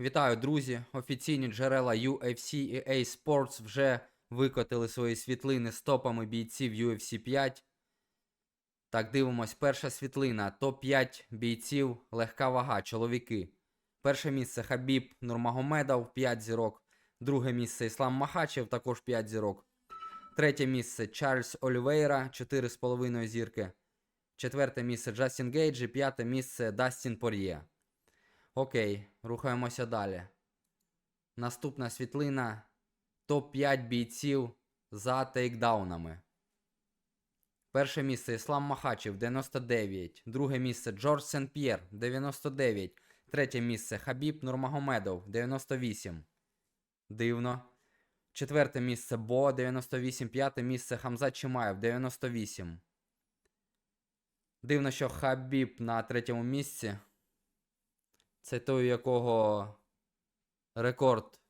Вітаю, друзі! Офіційні джерела UFC і EA Sports вже викотили свої світлини з топами бійців UFC 5. Так, дивимось, перша світлина. Топ-5 бійців, легка вага, чоловіки. Перше місце Хабіб Нурмагомедов, 5 зірок. Друге місце Іслам Махачев, також 5 зірок. Третє місце Чарльз Олівейра, 4,5 зірки. Четверте місце Джастін Гейджі, п'яте місце Дастін Пор'є. Окей, рухаємося далі. Наступна світлина. Топ-5 бійців за тейкдаунами. Перше місце Іслам Махачев 99. Друге місце Джордж Сен-П'єр 99. Третє місце Хабіб Нурмагомедов 98. Дивно. Четверте місце Бо 98. П'яте місце Хамзат Чимаєв 98. Дивно, що Хабіб на третьому місці. Це той, у якого рекорд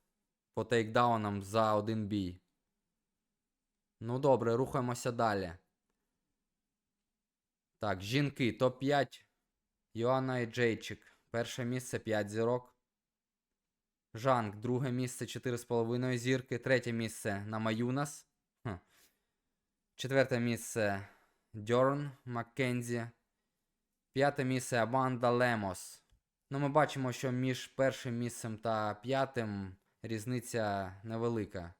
по тейкдаунам за один бій. Ну добре, рухаємося далі. Так, жінки топ-5. Йоанна і Джейчик. Перше місце 5 зірок. Жанк, друге місце 4,5 зірки. Третє місце Намаюнас. Хм. Четверте місце Дьорн Маккензі. П'яте місце Аманда Лемос. Ну, ми бачимо, що між першим місцем та п'ятим різниця невелика.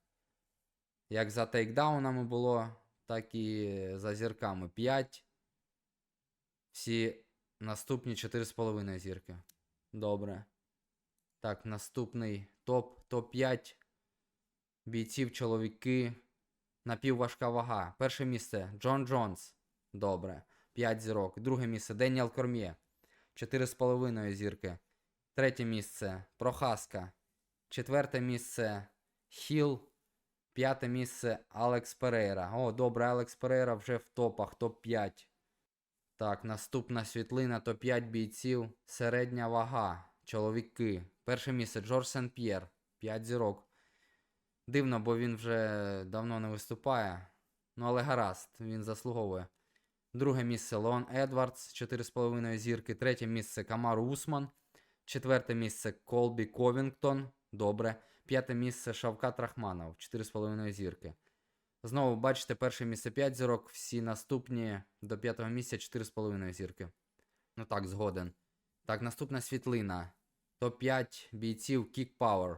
Як за тейкдаунами було, так і за зірками 5. Всі наступні 4,5 зірки. Добре. Так, наступний топ. Топ-5 бійців, чоловіки. Напівважка вага. Перше місце Джон Джонс. Добре. 5 зірок. Друге місце Деніел Корм'є. 4,5 зірки. Третє місце Прохаска. Четверте місце Хіл. П'яте місце Алекс Перейра. О, добре, Алекс Перейра вже в топах, топ-5. Так, наступна світлина топ-5 бійців. Середня вага. Чоловіки. Перше місце Джордж Сен-П'єр. 5 зірок. Дивно, бо він вже давно не виступає. Ну, але гаразд, він заслуговує. Друге місце Леон Едвардс, 4,5 зірки. Третє місце Камару Усман. Четверте місце Колбі Ковінгтон. Добре. П'яте місце Шавкат Рахманов, 4,5 зірки. Знову бачите, перше місце 5 зірок, всі наступні до п'ятого місця 4,5 зірки. Ну так, згоден. Так, наступна світлина. Топ-5 бійців Kick Power.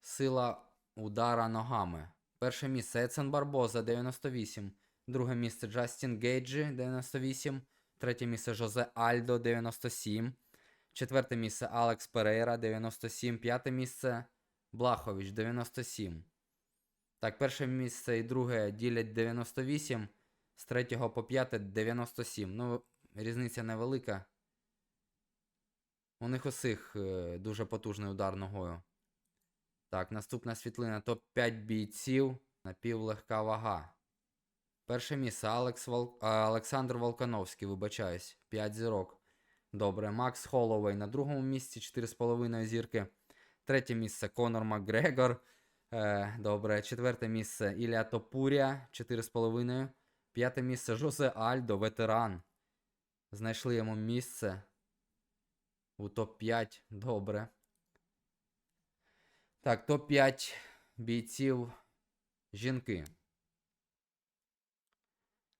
Сила удара ногами. Перше місце Ецен Барбоза 98. Друге місце Джастін Гейджі 98. Третє місце Жозе Альдо 97. Четверте місце Алекс Перейра 97. П'яте місце Блахович 97. Так, перше місце і друге ділять 98. З третього по п'яте 97. Ну, різниця невелика. У них усіх е, дуже потужний удар ногою. Так, наступна світлина. Топ-5 бійців. Напівлегка вага. Перше місце Алекс Вол... а, Олександр Волкановський, вибачаюсь. 5 зірок. Добре. Макс Холлоуей на другому місці 4,5 зірки. Третє місце Конор Макгрегор. Е, добре. Четверте місце Ілля Топуря 4,5. П'яте місце Жозе Альдо, ветеран. Знайшли йому місце. У топ-5. Добре. Так, топ-5 бійців жінки.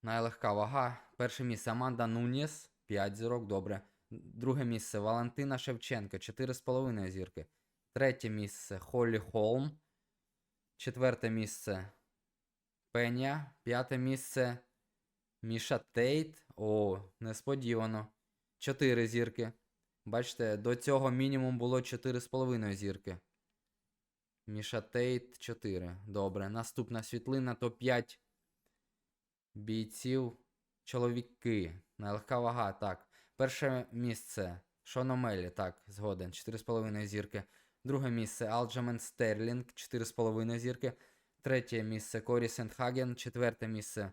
Найлегка вага. Перше місце Аманда Нуніс. 5 зірок, добре. Друге місце Валентина Шевченко, 4,5 зірки. Третє місце Холлі Холм. Четверте місце Пеня. П'яте місце Міша Тейт. О, несподівано. 4 зірки. Бачите, до цього мінімум було 4,5 зірки. Міша Тейт 4. Добре. Наступна світлина топ-5 бійців. Чоловіки. Найлегка вага, так. Перше місце Шон Омелі, так, згоден. 4,5 зірки. Друге місце Алджамен Стерлінг, 4,5 зірки. Третє місце Корі Сентхаген. Четверте місце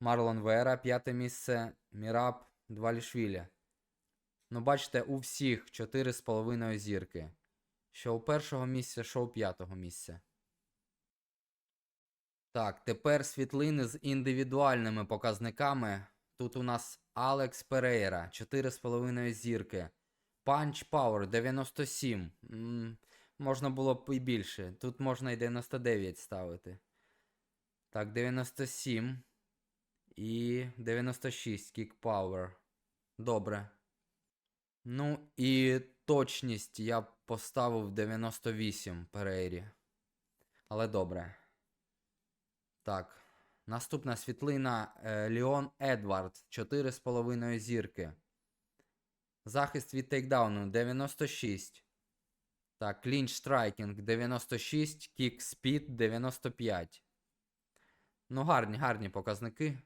Марлон Вера. П'яте місце Міраб Двалішвілі. Ну, бачите, у всіх 4,5 зірки. Що у першого місця, що у п'ятого місця. Так, тепер світлини з індивідуальними показниками. Тут у нас Алекс Перейра, 4,5 зірки. Punch Power 97. М, можна було б і більше. Тут можна і 99 ставити. Так, 97. І 96 Kick Power. Добре. Ну і точність я поставив 98 Перейрі. Але добре. Так. Наступна світлина е, Леон Едвард. 4,5 зірки. Захист від тейкдауну 96. Так, клінч страйкінг 96, кік спід 95. Ну, гарні, гарні показники.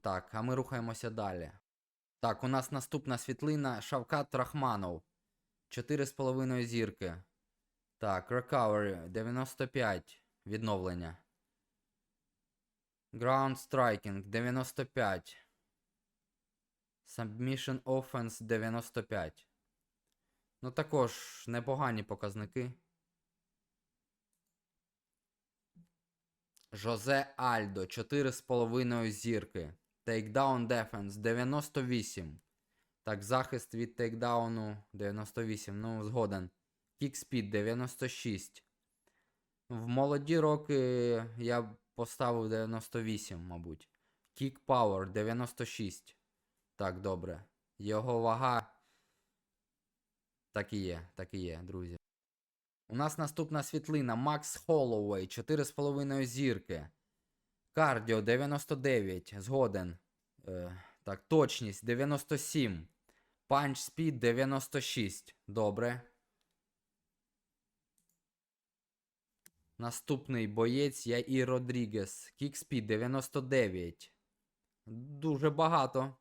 Так, а ми рухаємося далі. Так, у нас наступна світлина Шавкат Рахманов. 4,5 зірки. Так, recovery 95. Відновлення. Ground Striking 95. Submission Offense 95. Ну, також непогані показники. Жозе Альдо 4,5 зірки. Takedown Defense 98. Так, захист від тейкдауну 98. Ну, згоден. Speed 96. В молоді роки я поставив 98, мабуть. Kick Power 96. Так, добре. Його вага. Так і є, так і є, друзі. У нас наступна світлина Макс Холлоуей, 4,5 зірки. Кардіо 99. Згоден. Е, так, точність 97. Панч спід 96. Добре. Наступний боєць Яїр Родрігес. Кікспід 99. Дуже багато.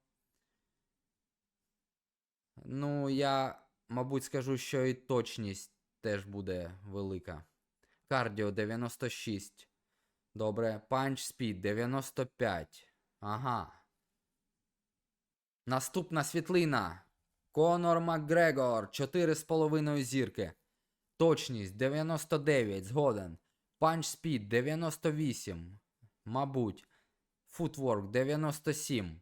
Ну, я, мабуть, скажу, що і точність теж буде велика. Кардіо 96. Добре. Панч спід 95. Ага. Наступна світлина. Конор Макгрегор. 4,5 зірки. Точність 99. Згоден. Панч спід 98. Мабуть. Футворк 97.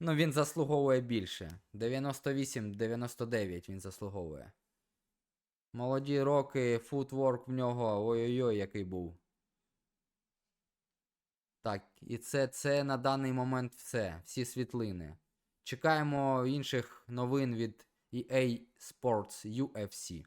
Ну, він заслуговує більше. 98-99 він заслуговує. Молоді роки, футворк в нього. Ой-ой-ой, який був. Так, і це, це на даний момент все. Всі світлини. Чекаємо інших новин від EA Sports UFC.